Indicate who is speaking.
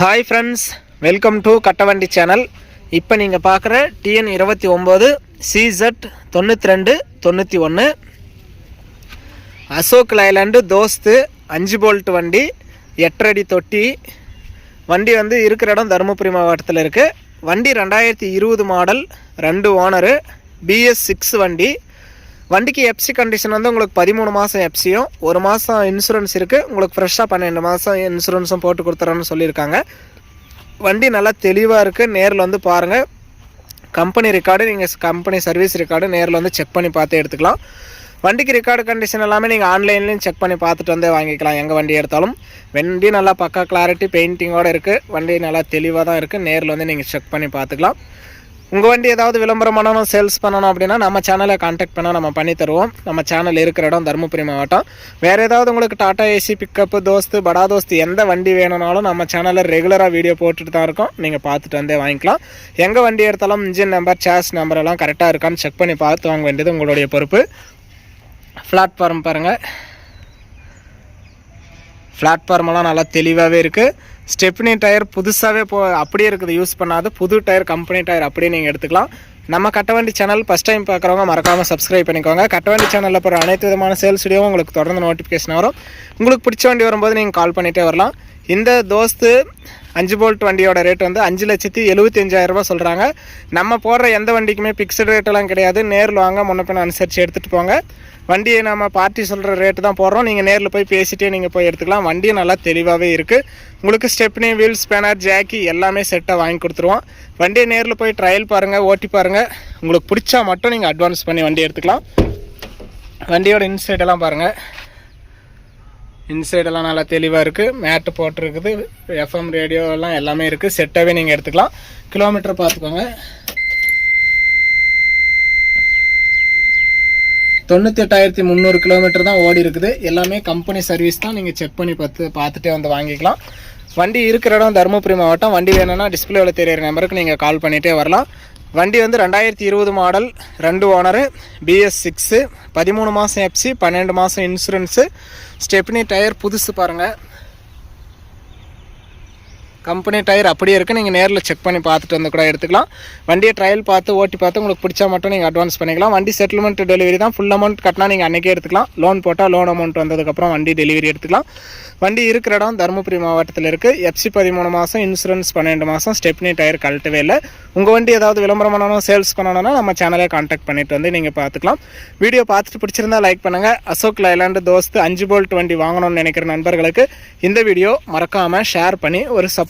Speaker 1: Hi friends welcome to Kattavandi channel இப்போ நீங்கள் பார்க்குற டிஎன் இருபத்தி ஒம்பது சிசட் தொண்ணூற்றி ரெண்டு தொண்ணூற்றி ஒன்று அசோக் லைலாண்டு தோஸ்து அஞ்சு போல்ட் வண்டி எட்டரடி தொட்டி. வண்டி வந்து இருக்கிற இடம் தருமபுரி மாவட்டத்தில் இருக்குது வண்டி ரெண்டாயிரத்தி இருபது மாடல் ரெண்டு ஓனரு பிஎஸ் சிக்ஸ் வண்டி. வண்டிக்கு எஃப்சி கண்டிஷன் வந்து உங்களுக்கு பதிமூணு மாதம் எஃப்சியும் ஒரு மாதம் இன்சூரன்ஸ் இருக்குது உங்களுக்கு ஃப்ரெஷ்ஷாக பன்னெண்டு மாதம் இன்சூரன்ஸும் போட்டு கொடுத்துறோன்னு சொல்லியிருக்காங்க. வண்டி நல்லா தெளிவாக இருக்குது நேரில் வந்து பாருங்கள் கம்பெனி ரெக்கார்டு நீங்கள் கம்பெனி சர்வீஸ் ரெக்கார்டு நேரில் வந்து செக் பண்ணி பார்த்து எடுத்துக்கலாம். வண்டிக்கு ரெக்கார்டு கண்டிஷன் எல்லாமே நீங்கள் ஆன்லைன்லேயும் செக் பண்ணி பார்த்துட்டு வந்து வாங்கிக்கலாம். எங்கள் வண்டி எடுத்தாலும். வண்டி நல்லா பக்கா கிளாரிட்டி பெயிண்டிங்கோடு இருக்குது வண்டி நல்லா தெளிவாக தான் இருக்குது நேரில் வந்து நீங்கள் செக் பண்ணி பார்த்துக்கலாம். உங்கள் வண்டி ஏதாவது விளம்பரம் பண்ணணும் சேல்ஸ் பண்ணணும் அப்படின்னா நம்ம சேனலை காண்டாக்ட் பண்ணால் நம்ம பண்ணி தருவோம். நம்ம சேனல் இருக்கிற இடம் தருமபுரி மாவட்டம். வேறு ஏதாவது உங்களுக்கு டாடா ஏசி பிக்கப்பு தோஸ்து படா தோஸ்து எந்த வண்டி வேணும்னாலும் நம்ம சேனலில் ரெகுலராக வீடியோ போட்டுட்டு தான் இருக்கோம். நீங்கள் பார்த்துட்டு வந்தே வாங்கிக்கலாம். எங்கள் வண்டி எடுத்தாலும் இன்ஜின் நம்பர் சேஸ் நம்பர் எல்லாம் கரெக்டாக இருக்கான்னு செக் பண்ணி பார்த்து வாங்க வேண்டியது உங்களுடைய பொறுப்பு. பிளாட்ஃபார்ம் பாருங்கள் பிளாட்ஃபார்மெல்லாம் நல்லா தெளிவாகவே இருக்குது ஸ்டெப்னி டயர் புதுசாகவே போ அப்படியே இருக்குது. யூஸ் பண்ணாது புது டயர் கம்பெனி டயர் அப்படியே நீங்கள் எடுத்துக்கலாம். நம்ம கட்டவண்டி சேனல் ஃபஸ்ட் டைம் பார்க்குறவங்க மறக்காமல் சப்ஸ்கிரைப் பண்ணிக்கோங்க. கட்டவண்டி சேனலில் போகிற அனைத்து விதமான சேல்ஸ் வீடியோவும் உங்களுக்கு தொடர்ந்து நோட்டிஃபிகேஷன் வரும். உங்களுக்கு பிடிச்ச வண்டி வரும்போது நீங்கள் கால் பண்ணிகிட்டே வரலாம். இந்த தோஸ்து அஞ்சு போல்ட் வண்டியோட ரேட் வந்து அஞ்சு லட்சத்தி எழுபத்தி அஞ்சாயிரரூபா சொல்கிறாங்க நம்ம போடுற எந்த வண்டிக்குமே ஃபிக்ஸ்டு ரேட்டெல்லாம் கிடையாது. நேரில் வாங்க முன்னப்பின் பின்ன அனுசரித்து எடுத்துகிட்டு போங்க. வண்டியை நம்ம பார்ட்டி சொல்கிற ரேட்டு தான் போடுறோம். நீங்கள் நேரில் போய் பேசிட்டே நீங்கள் போய் எடுத்துக்கலாம். வண்டியும் நல்லா தெளிவாகவே இருக்குது உங்களுக்கு ஸ்டெப்னி வீல்ஸ் ஸ்பேனர் ஜாக்கி எல்லாமே செட்டாக வாங்கி கொடுத்துருவோம். வண்டியை நேரில் போய் ட்ரையல் பாருங்கள் ஓட்டி பாருங்கள் உங்களுக்கு பிடிச்சா மட்டும் நீங்கள் அட்வான்ஸ் பண்ணி வண்டி எடுத்துக்கலாம். வண்டியோட இன்சைடெல்லாம் பாருங்கள் இன்சைடெல்லாம் நல்லா தெளிவாக இருக்குது. மேட்டு போட்டிருக்குது எஃப்எம் ரேடியோ எல்லாம் எல்லாமே இருக்குது செட்டாகவே நீங்கள் எடுத்துக்கலாம். கிலோமீட்டர் பார்த்துக்கோங்க. தொண்ணூற்றி எட்டாயிரத்தி முந்நூறு கிலோமீட்டர் தான் ஓடி இருக்குது. எல்லாமே கம்பெனி சர்வீஸ் தான். நீங்கள் செக் பண்ணி பார்த்து பார்த்துட்டே வந்து வாங்கிக்கலாம். வண்டி இருக்கிற இடம் தருமபுரி மாவட்டம். வண்டி வேணும்னா டிஸ்பிளேவில் தெரியிற நம்பருக்கு நீங்கள் கால் பண்ணிகிட்டே வரலாம். வண்டி வந்து ரெண்டாயிரத்தி இருபது மாடல் ரெண்டு ஓனரு பிஎஸ் சிக்ஸு பதிமூணு மாதம் எஃப்சி பன்னெண்டு மாதம் இன்சூரன்ஸு ஸ்டெப்னி டயர் புதுசு பாருங்கள் கம்பெனி டயர் அப்படியே இருக்குது நீங்கள் நேரில் செக் பண்ணி பார்த்துட்டு வந்து கூட எடுத்துக்கலாம். வண்டியை ட்ரையல் பார்த்து ஓட்டி பார்த்து உங்களுக்கு பிடிச்சா மட்டும் நீங்கள் அட்வான்ஸ் பண்ணிக்கலாம். வண்டி செட்டில்மெண்ட் டெலிவரி தான். ஃபுல் அமௌண்ட் கட்டினா நீங்கள் அன்றைக்கே எடுத்துக்கலாம். லோன் போட்டால் லோன் அமௌண்ட் வந்ததுக்கப்புறம் வண்டி டெலிவரி எடுத்துக்கலாம். வண்டி இருக்கிற இடம் தருமபுரி மாவட்டத்தில் இருக்குது எஃப்சி பதிமூணு மாதம் இன்சூரன்ஸ் பன்னெண்டு மாதம் ஸ்டெப்னி டயர் கழட்டவே இல்லை. உங்கள் வண்டி ஏதாவது விளம்பரம் பண்ணணும் சேல்ஸ் பண்ணணும்னா நம்ம சேனலே காண்டாக்ட் பண்ணிட்டு வந்து நீங்கள் பார்த்துக்கலாம். வீடியோ பார்த்துட்டு பிடிச்சிருந்தா லைக் பண்ணுங்கள் அசோக் லைலாண்டு தோஸ்து அஞ்சு போல்ட் வண்டி வாங்கணும்னு நினைக்கிற நண்பர்களுக்கு இந்த வீடியோ மறக்காமல் ஷேர் பண்ணி ஒரு சப்